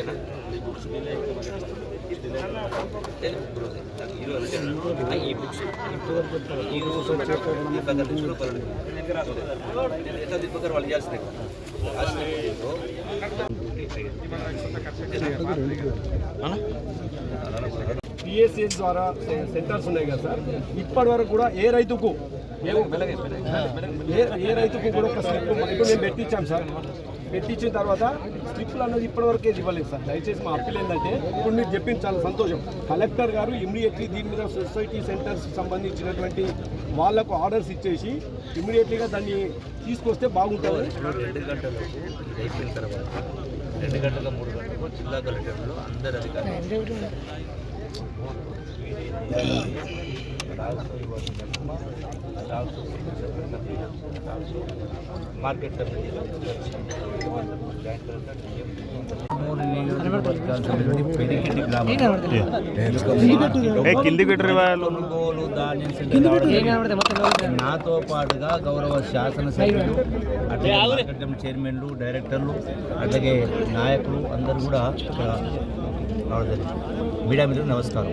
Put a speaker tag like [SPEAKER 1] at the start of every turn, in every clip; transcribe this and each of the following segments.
[SPEAKER 1] ఓకేనా? ఈ బుక్స్ ఈ రోజు పది బుక్స్లో పర్లేదు ఎట్లా దిక్కుతారు వాళ్ళు చేయాల్సిందే
[SPEAKER 2] పిఎస్సిఎస్ ద్వారా సె- సెంటర్స్ ఉన్నాయి కదా సార్. ఇప్పటి వరకు కూడా ఏ రైతుకు ఏ ఏ రైతుకు కూడా ఒక స్లిప్ ఇప్పుడు మేము పెట్టించాం సార్. పెట్టించిన తర్వాత స్లిప్లు అన్నది ఇప్పటివరకు ఏది ఇవ్వలేదు సార్. దయచేసి మా అప్పీల్ ఏంటంటే ఇప్పుడు మీరు చెప్పింది చాలా సంతోషం. కలెక్టర్ గారు ఇమీడియట్లీ దీని మీద సొసైటీ సెంటర్స్ సంబంధించినటువంటి వాళ్ళకు ఆర్డర్స్ ఇచ్చేసి ఇమీడియట్లీగా దాన్ని తీసుకొస్తే బాగుంటుంది.
[SPEAKER 1] రెండు గంటలు అయిపోయిన తర్వాత రెండు గంటల మూడు గంటలకు జిల్లా కలెక్టర్లు అందరు అధికారులు
[SPEAKER 3] కింది
[SPEAKER 1] కొనుగోలు నాతో పాటుగా గౌరవ శాసనసభ్యులు అట్లాగే చైర్మన్లు డైరెక్టర్లు అట్లాగే నాయకులు అందరూ కూడా ఇక్కడ మీడియా మిత్రులు నమస్కారం.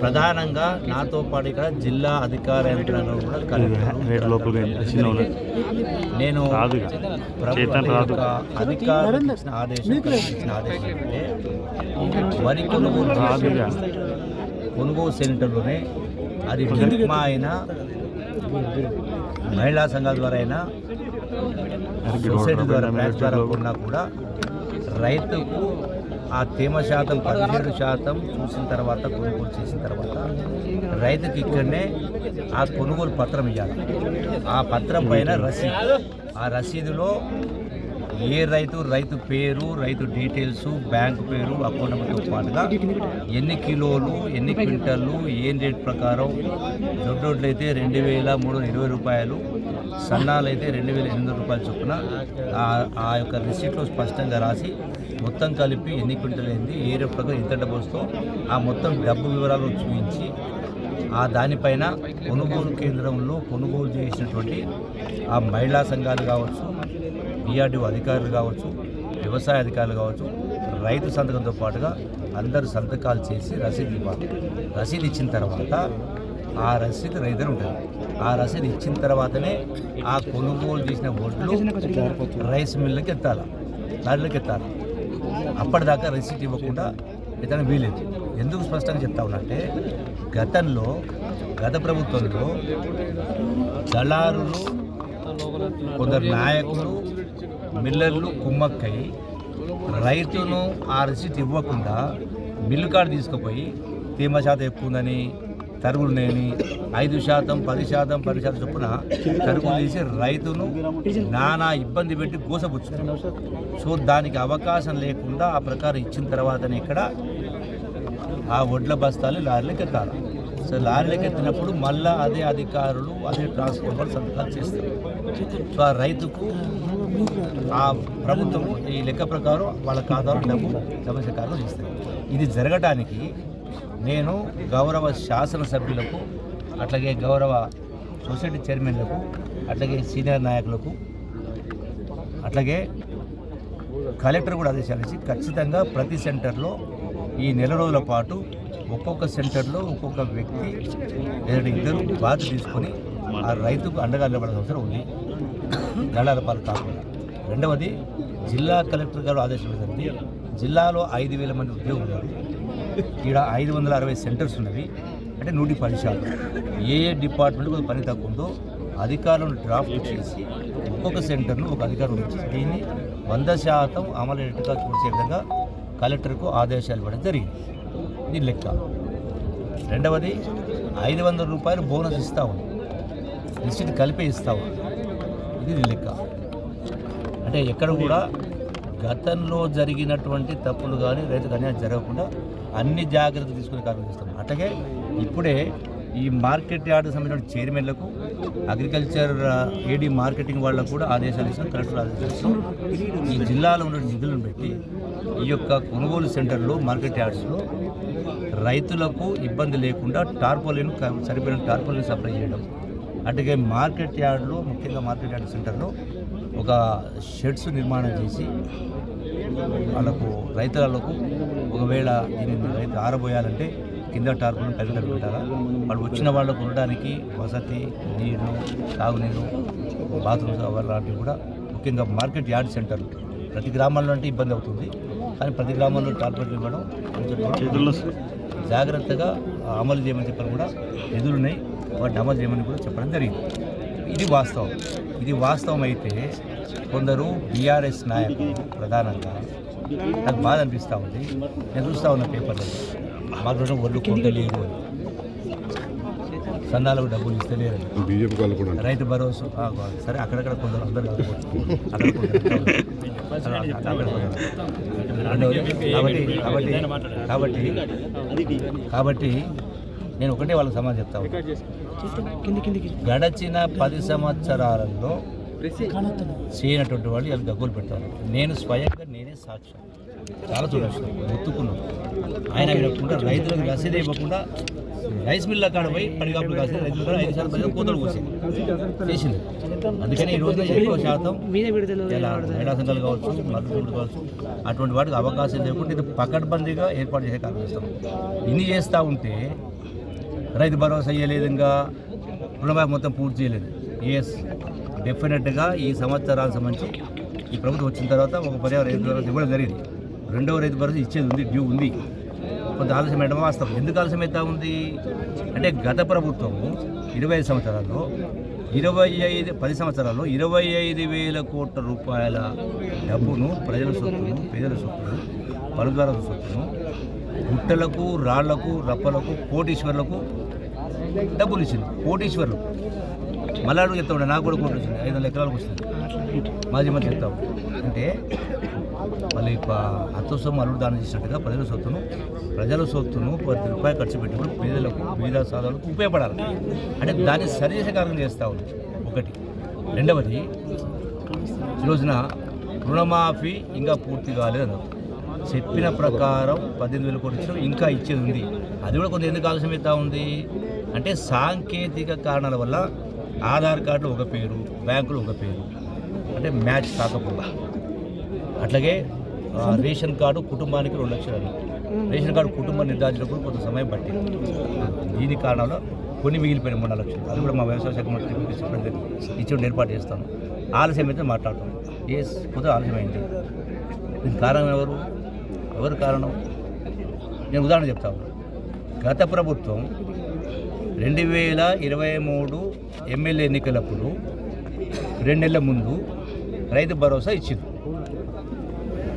[SPEAKER 1] ప్రధానంగా నాతో పాటు ఇక్కడ జిల్లా అధికార యంత్రాంగం కూడా
[SPEAKER 3] ఉన్నది.
[SPEAKER 1] నేను ఇచ్చిన ఆదేశం ఇచ్చిన ఆదేశం ఏంటంటే వరి కొనుగోలు. కొనుగోలు సెంటర్లోనే అది మా అయినా మహిళా సంఘాల ద్వారా అయినా సొసైటీ ద్వారా బ్యాంక్ ద్వారా కూడా రైతుకు ఆ తేమ శాతం పదిహేడు శాతం చూసిన తర్వాత కొనుగోలు చేసిన తర్వాత రైతుకి ఇక్కడనే ఆ కొనుగోలు పత్రం ఇవ్వాలి ఆ పత్రం పైన రసీదు. ఆ రసీదులో ఏ రైతు రైతు పేరు రైతు డీటెయిల్స్ బ్యాంక్ పేరు అకౌంట్ నెంబర్తో పాటుగా ఎన్ని కిలోలు ఎన్ని క్వింటళ్ళు ఏం రేట్ ప్రకారం దొడ్డోడ్లు అయితే రెండు వేల మూడు వందల ఇరవై రూపాయలు సన్నాలు అయితే రెండు వేల ఎనిమిది రూపాయలు చొప్పున ఆ- ఆ యొక్క రిసీట్లో స్పష్టంగా రాసి మొత్తం కలిపి ఎన్ని క్వింటల్ అయింది? ఏ ప్రకారం ఎంత డబ్బు వస్తుందో ఆ మొత్తం డబ్బు వివరాలు చూపించి ఆ దానిపైన కొనుగోలు కేంద్రంలో కొనుగోలు చేసినటువంటి ఆ మహిళా సంఘాలు కావచ్చు డిఆర్డిఓ అధికారులు కావచ్చు వ్యవసాయ అధికారులు కావచ్చు రైతు సంతకంతో పాటుగా అందరు సంతకాలు చేసి రసీదు ఇవ్వాలి రసీదు ఇచ్చిన తర్వాత ఆ రసీదు రైతు ఉంటుంది ఆ రసీదు ఇచ్చిన తర్వాతనే ఆ కొనుగోలు చేసిన వడ్లు రైస్ మిల్లుకి ఎత్తాలి లారీలోకి ఎత్తాలి. అప్పటిదాకా రిసీట్ ఇవ్వకుండా ఇతను వీలేదు. ఎందుకు స్పష్టంగా చెప్తా ఉన్నట్టే గతంలో గత ప్రభుత్వంలో దళారులు కొందరు నాయకులు మిల్లర్లు కుమ్మక్కై రైతును ఆ రిసీట్ ఇవ్వకుండా మిల్లు కార్డు తీసుకుపోయి తేమ శాతం ఎక్కువ ఉందని తరుగులు లేని ఐదు శాతం పది శాతం పది శాతం చొప్పున తరుగులు తీసి రైతును నానా ఇబ్బంది పెట్టి గోసపుచ్చుతున్నారు. సో దానికి అవకాశం లేకుండా ఆ ప్రకారం ఇచ్చిన తర్వాతనే ఇక్కడ ఆ వడ్ల బస్తాలు లారీలకు ఎత్తాలి సో లారీలకు ఎత్తినప్పుడు మళ్ళా అదే అధికారులు అదే ట్రాన్స్ఫార్మర్ సంతకాలు చేస్తారు. సో ఆ రైతుకు ఆ ప్రభుత్వం ఈ లెక్క ప్రకారం వాళ్ళ ఖాతాలో డబ్బు సమస్యకారులు ఇస్తారు ఇది జరగటానికి నేను గౌరవ శాసనసభ్యులకు అట్లాగే గౌరవ సొసైటీ చైర్మన్లకు అట్లాగే సీనియర్ నాయకులకు అట్లాగే కలెక్టర్ కూడా ఆదేశాలు ఇచ్చి ఖచ్చితంగా ప్రతి సెంటర్లో ఈ నెల రోజుల పాటు ఒక్కొక్క సెంటర్లో ఒక్కొక్క వ్యక్తి లేదంటే ఇద్దరు బాధ్యత తీసుకొని ఆ రైతుకు అండగా నిలబడాల్సిన అవసరం ఉంది. దళాల పాలు కాకుండా రెండవది జిల్లా కలెక్టర్ గారు ఆదేశం జరిగింది జిల్లాలో ఐదు వేల మంది ఉద్యోగులు ఉన్నారు. ఇక్కడ ఐదు వందల అరవై సెంటర్స్ ఉన్నవి. అంటే నూటి పది శాతం. ఏ ఏ డిపార్ట్మెంట్ పని తక్కువ ఉందో అధికారులను డ్రాఫ్ట్ చేసి ఒక్కొక్క సెంటర్ను ఒక అధికారం ఇచ్చి దీన్ని వంద శాతం అమలయ్యేట్టుగా చూసే విధంగా కలెక్టర్కు ఆదేశాలు ఇవ్వడం జరిగింది. ఇది లెక్క. రెండవది ఐదు వందల రూపాయలు బోనస్ ఇస్తా ఉంది రిసిట్ కలిపి ఇస్తా ఉంది ఇది లెక్క. అంటే ఎక్కడ కూడా గతంలో జరిగినటువంటి తప్పులు కానీ రైతుకు అన్యాయం జరగకుండా అన్ని జాగ్రత్తలు తీసుకునే కార్యక్రమం చేస్తాం అట్లాగే ఇప్పుడే ఈ మార్కెట్ యార్డ్కి సంబంధించిన చైర్మన్లకు అగ్రికల్చర్ ఏడీ మార్కెటింగ్ వాళ్ళకు కూడా ఆదేశాలు ఇస్తాం కలెక్టర్ ఆదేశాలు ఇస్తాం. ఈ జిల్లాలో ఉన్న నిధులను పెట్టి ఈ యొక్క కొనుగోలు సెంటర్లో మార్కెట్ యార్డ్స్లో రైతులకు ఇబ్బంది లేకుండా టార్పోలిన్ సరిపోయిన టార్పోలిన్ సప్లై చేయడం. అటుగే మార్కెట్ యార్డ్లో ముఖ్యంగా మార్కెట్ యార్డ్ సెంటర్లో ఒక షెడ్స్ నిర్మాణం చేసి వాళ్ళకు రైతులకు ఒకవేళ దీనిని రైతు ఆరబోయాలంటే కింద టార్పులను పైకి పెట్టాలా? వాళ్ళు వచ్చిన వాళ్ళకు ఉండడానికి వసతి నీరు తాగునీరు బాత్రూమ్స్ లాంటివి కూడా ముఖ్యంగా మార్కెట్ యార్డ్ సెంటర్లు. ప్రతి గ్రామాల్లో అంటే ఇబ్బంది అవుతుంది. కానీ ప్రతి గ్రామంలో టార్పెట్లు ఇవ్వడం జాగ్రత్తగా అమలు చేయమని చెప్పని కూడా ఎదురున్నాయి. వాటిని అమలు చేయమని కూడా చెప్పడం జరిగింది. ఇది వాస్తవం. ఇది వాస్తవం అయితే కొందరు బీఆర్ఎస్ నాయకులు ప్రధానంగా. నాకు బాధ అనిపిస్తూ ఉంది. నేను చూస్తూ ఉన్న పేపర్లో మాకు రెండు ఒళ్ళు కొంటలేరు అని. సందాలకు డబ్బులు ఇస్తలేరు రైతు భరోసా ఆ, సరే అక్కడక్కడ కొందరు అందరు కాబట్టి కాబట్టి కాబట్టి కాబట్టి నేను ఒకటే వాళ్ళకి సమాధానం చెప్తా ఉన్నా. గడచిన పది సంవత్సరాలలో చేయనటువంటి వాళ్ళు ఇలా గగ్గులు పెడతారు. నేను స్వయంగా నేనే సాక్ష్యం చాలా చూపించాను గుర్తుకున్నాను ఆయన వినకుండా రైతులకు రసీదు ఇవ్వకుండా రైస్ మిల్ల కాడ పోయి పడిగాపులు కాసి రైతులు కూడా ఐదు శాతం పైగా కోతలు కోసింది. చేసింది. అందుకని ఈ రోజున ఎక్కువ శాతం మహిళా సంఘాలు కావచ్చు మద్దతు కావచ్చు అటువంటి వాటికి అవకాశం లేకుండా ఇది పకడ్బందీగా ఏర్పాటు చేసే కార్యక్రమం ఇన్ని చేస్తూ ఉంటే రైతు భరోసా అయ్యలేదు ఇంకా రుణమాఫీ మొత్తం పూర్తి చేయలేదు. ఎస్ డెఫినెట్గా ఈ సంవత్సరానికి సంబంధించి ఈ ప్రభుత్వం వచ్చిన తర్వాత ఒక పదిహేను రైతు భరోసా ఇవ్వడం జరిగింది. రెండవ రైతు భరోసా ఇచ్చేది ఉంది డ్యూ ఉంది. కొంత ఆలస్యం వేయడం వాస్తవం. ఎందుకు ఆలస్యం అవుతా ఉంది? అంటే గత ప్రభుత్వము ఇరవై ఐదు సంవత్సరాల్లో ఇరవై ఐదు పది సంవత్సరాల్లో ఇరవై ఐదు వేల కోట్ల రూపాయల డబ్బును ప్రజల సొత్తును పేదల సొత్తును పలుదారుల సొత్తును గుట్టలకు రాళ్ళకు రప్పలకు కోటీశ్వర్లకు డబ్బులు ఇచ్చింది కోటీశ్వర్లు. మళ్ళా అడుగు చెప్తా నాకు కూడా కోటి వచ్చింది. ఐదు వందల ఎకరాలకు వస్తుంది. మాజీ మంత్రి చెప్తావు. అంటే మళ్ళీ అత్త సొమ్ము అల్లుడు దానం చేసినట్టుగా ప్రజల సొత్తును ప్రజల సొత్తును ప్రతి రూపాయి ఖర్చు పెట్టుకుని పేదలకు బీద సాధాలకు ఉపయోగపడాలి. అంటే దాన్ని సరిచేసే కార్యక్రమం చేస్తా ఉంది. ఒకటి. రెండవది ఈ రోజున రుణమాఫీ ఇంకా పూర్తి కాలేదు చెప్పిన ప్రకారం పద్దెనిమిది వేల కోట్లు ఇచ్చిన ఇంకా ఇచ్చేది ఉంది. అది కూడా కొంత ఎందుకు ఆలస్యం అవుతా ఉంది? అంటే సాంకేతిక కారణాల వల్ల ఆధార్ కార్డు ఒక పేరు బ్యాంకులు ఒక పేరు అంటే మ్యాచ్ కాకపోగా. అట్లాగే రేషన్ కార్డు కుటుంబానికి రెండు లక్షలు రేషన్ కార్డు కుటుంబం నిర్ధారించినప్పుడు కొంత సమయం పట్టింది. దీని కారణంలో కొన్ని మిగిలిపోయిన మూడు లక్షలు. అది కూడా మా వ్యవసాయ శాఖ మంత్రి ఇచ్చి ఏర్పాటు చేస్తాను. ఆలస్యం అయితే మాట్లాడతాం. ఏ కొంత ఆలస్యమైంది. దీనికి కారణం ఎవరు? ఎవరు కారణం? నేను ఉదాహరణ చెప్తాను. గత ప్రభుత్వం రెండు వేల ఇరవై మూడు ఎమ్మెల్యే ఎన్నికలప్పుడు రెండు నెలల ముందు రైతు భరోసా ఇచ్చింది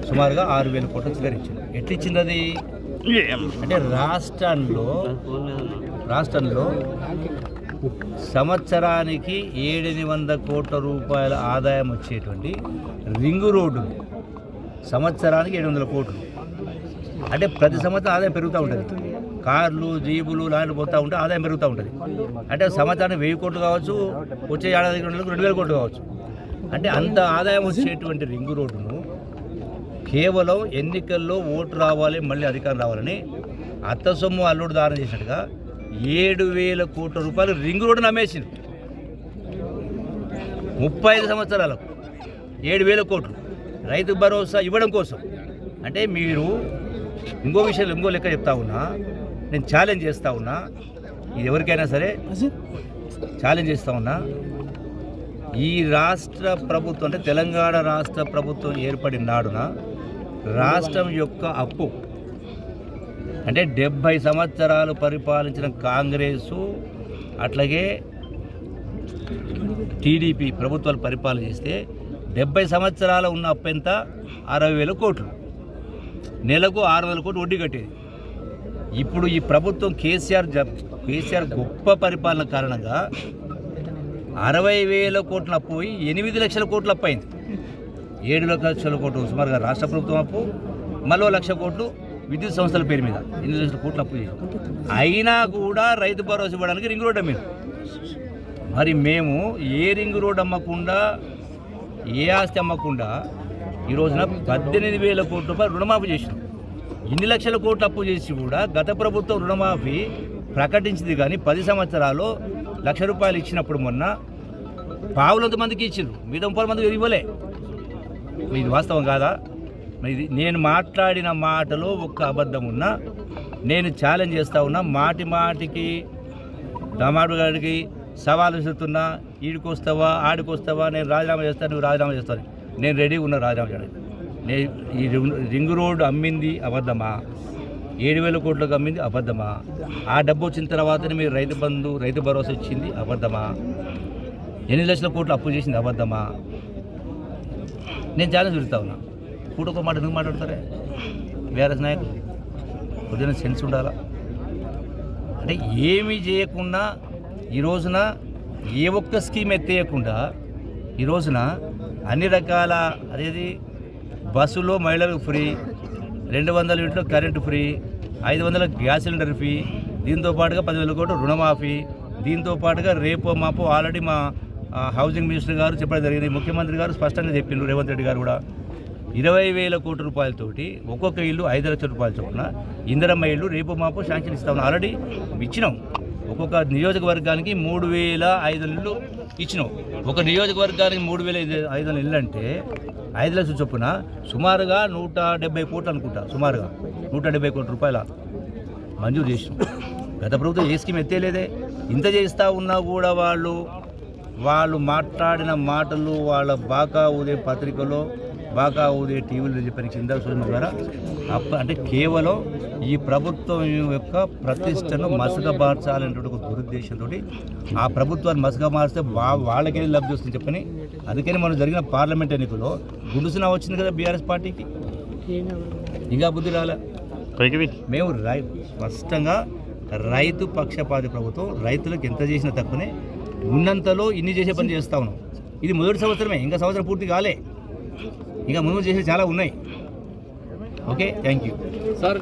[SPEAKER 1] సుమారుగా ఆరు వేల కోట్ల చిల్లర ఇచ్చింది ఎట్లా ఇచ్చింది అది? అంటే రాష్ట్రంలో రాష్ట్రంలో సంవత్సరానికి ఏడెనిమిది వంద కోట్ల రూపాయల ఆదాయం వచ్చేటువంటి రింగు రోడ్డు సంవత్సరానికి ఏడు వందల కోట్లు. అంటే ప్రతి సంవత్సరం ఆదాయం పెరుగుతూ ఉంటుంది. కార్లు జీబులు లాంటి పోతూ ఉంటే ఆదాయం పెరుగుతూ ఉంటుంది. అంటే సంవత్సరానికి వెయ్యి కోట్లు కావచ్చు వచ్చే ఏడాది రెండు రెండు వేల కోట్లు కావచ్చు. అంటే అంత ఆదాయం వచ్చేటువంటి రింగు రోడ్డును కేవలం ఎన్నికల్లో ఓటు రావాలి మళ్ళీ అధికారం రావాలని అత్త సొమ్ము అల్లుడు దానం చేసినట్టుగా ఏడు వేల కోట్ల రూపాయలు రింగ్ రోడ్డును అమ్మేసింది ముప్పై ఐదు సంవత్సరాలకు ఏడు వేల కోట్లు రైతు భరోసా ఇవ్వడం కోసం. అంటే మీరు ఇంకో విషయం ఇంకో లెక్క చెప్తా ఉన్నా నేను ఛాలెంజ్ చేస్తా ఉన్నా. ఇది ఎవరికైనా సరే ఛాలెంజ్ చేస్తా ఉన్నా. ఈ రాష్ట్ర ప్రభుత్వం అంటే తెలంగాణ రాష్ట్ర ప్రభుత్వం ఏర్పడిన నాడున రాష్ట్రం యొక్క అప్పు అంటే డెబ్భై సంవత్సరాలు పరిపాలించిన కాంగ్రెసు అట్లాగే టీడీపీ ప్రభుత్వాలు పరిపాలన చేస్తే డెబ్బై సంవత్సరాల ఉన్న అప్పు ఎంత? అరవై వేల కోట్లు. నెలకు ఆరు వందల కోట్లు వడ్డీ కట్టేది. ఇప్పుడు ఈ ప్రభుత్వం కేసీఆర్ కేసీఆర్ గొప్ప పరిపాలన కారణంగా అరవై వేల కోట్ల అప్పు పోయి ఎనిమిది లక్షల కోట్ల అప్పు అయింది. ఏడు లక్షల కోట్లు సుమారుగా రాష్ట్ర ప్రభుత్వం అప్పు మరో లక్ష కోట్లు విద్యుత్ సంస్థల పేరు మీద ఎనిమిది లక్షల కోట్లు అప్పు చేసాం అయినా కూడా రైతు భరోసా ఇవ్వడానికి రింగ్ రోడ్ అమ్మారు మరి మేము ఏ రింగ్ రోడ్ అమ్మకుండా ఏ ఆస్తి అమ్మకుండా ఈ రోజున పద్దెనిమిది వేల కోట్ల రూపాయలు రుణమాఫీ చేసినాం. ఇన్ని లక్షల కోట్లు అప్పు చేసి కూడా గత ప్రభుత్వం రుణమాఫీ ప్రకటించింది కానీ పది సంవత్సరాలు లక్ష రూపాయలు ఇచ్చినప్పుడు మొన్న పావులంత మందికి ఇచ్చిండ్రు. మిగతా ముప్పై మందికి ఇవ్వలే. ఇది వాస్తవం కాదా? ఇది నేను మాట్లాడిన మాటలో ఒక్క అబద్ధం ఉన్నా నేను ఛాలెంజ్ చేస్తూ ఉన్నా మాటి మాటికి దామాడు గారికి సవాలు విసురుతున్నా ఈడికి వస్తావా ఆడికి వస్తావా నేను రాజీనామా చేస్తాను నువ్వు రాజీనామా చేస్తాను నేను రెడీగా ఉన్నా రాజీనామా చేయడానికి. ఈ రింగ్- రింగ్ రోడ్ అమ్మింది అబద్ధమా? ఏడు వేల కోట్లకు అమ్మింది అబద్ధమా? ఆ డబ్బు వచ్చిన తర్వాతనే మీరు రైతు బంధు రైతు భరోసా ఇచ్చింది అబద్ధమా? ఎనిమిది లక్షల కోట్లు అప్పు చేసింది అబద్ధమా? నేను ఛాలెంజ్ పెడతా ఉన్నా. కూడా ఒక మాట ఎందుకు మాట్లాడతారే? బీఆర్ఎస్ నాయకులు. కొద్దిగా సెన్స్ ఉండాలా? అంటే ఏమీ చేయకుండా ఈ రోజున ఏ ఒక్క స్కీమ్ ఎత్తేయకుండా ఈ రోజున అన్ని రకాల అదేది బస్సులో మహిళలకు ఫ్రీ రెండు వందల ఇంట్లో కరెంటు ఫ్రీ ఐదు వందల గ్యాస్ సిలిండర్ ఫ్రీ దీంతో పాటుగా పదివేల కోట్లు రుణమాఫీ దీంతో పాటుగా రేపు మాపు ఆల్రెడీ మా హౌసింగ్ మినిస్టర్ గారు చెప్పడం జరిగింది. ముఖ్యమంత్రి గారు స్పష్టంగా చెప్పిండ్రు రేవంత్ రెడ్డి గారు కూడా. ఇరవై వేల కోట్ల రూపాయలతోటి ఒక్కొక్క ఇల్లు ఐదు లక్షల రూపాయల చొప్పున ఇందిరమ్మ ఇల్లు రేపు మాపు శాంక్షన్ ఇస్తామని ఆల్రెడీ ఇచ్చినాం. ఒక్కొక్క నియోజకవర్గానికి మూడు వేల ఐదు వందల ఇచ్చినావు. ఇచ్చినాం ఒక నియోజకవర్గానికి మూడు వేల ఐదు ఐదు వందల ఇల్లు అంటే ఐదు లక్షల చొప్పున సుమారుగా నూట డెబ్బై కోట్లు అనుకుంటా సుమారుగా నూట డెబ్బై కోట్ల రూపాయల మంజూరు చేసినాం గత ప్రభుత్వం ఏ స్కీమ్ ఎత్తేలేదే? ఇంత చేస్తా ఉన్నా కూడా వాళ్ళు వాళ్ళు మాట్లాడిన మాటలు వాళ్ళ బాకా ఉదయం పత్రికలో బాకా ఊదే టీవీలో చెప్పిన కింద చూడడం ద్వారా అప్ప అంటే కేవలం ఈ ప్రభుత్వం యొక్క ప్రతిష్టను మసకబార్చాలనేటువంటి ఒక దురుద్దేశంతో ఆ ప్రభుత్వాన్ని మసక మార్చితే వా వాళ్ళకే లబ్ధి వస్తుంది చెప్పని. అందుకని మనం జరిగిన పార్లమెంట్ ఎన్నికల్లో గుండుసునా వచ్చింది కదా బీఆర్ఎస్ పార్టీకి. ఇంకా బుద్ధి రాలే. మేము రై స్పష్టంగా రైతు పక్షపాతి ప్రభుత్వం రైతులకు ఎంత చేసినా తక్కువనే ఉన్నంతలో ఇన్ని చేసే పని చేస్తా ఉన్నాం. ఇది మొదటి సంవత్సరమే ఇంకా సంవత్సరం పూర్తి కాలే. ఇంకా ముందు చేసే చాలా ఉన్నాయి. Okay thank you.
[SPEAKER 2] సార్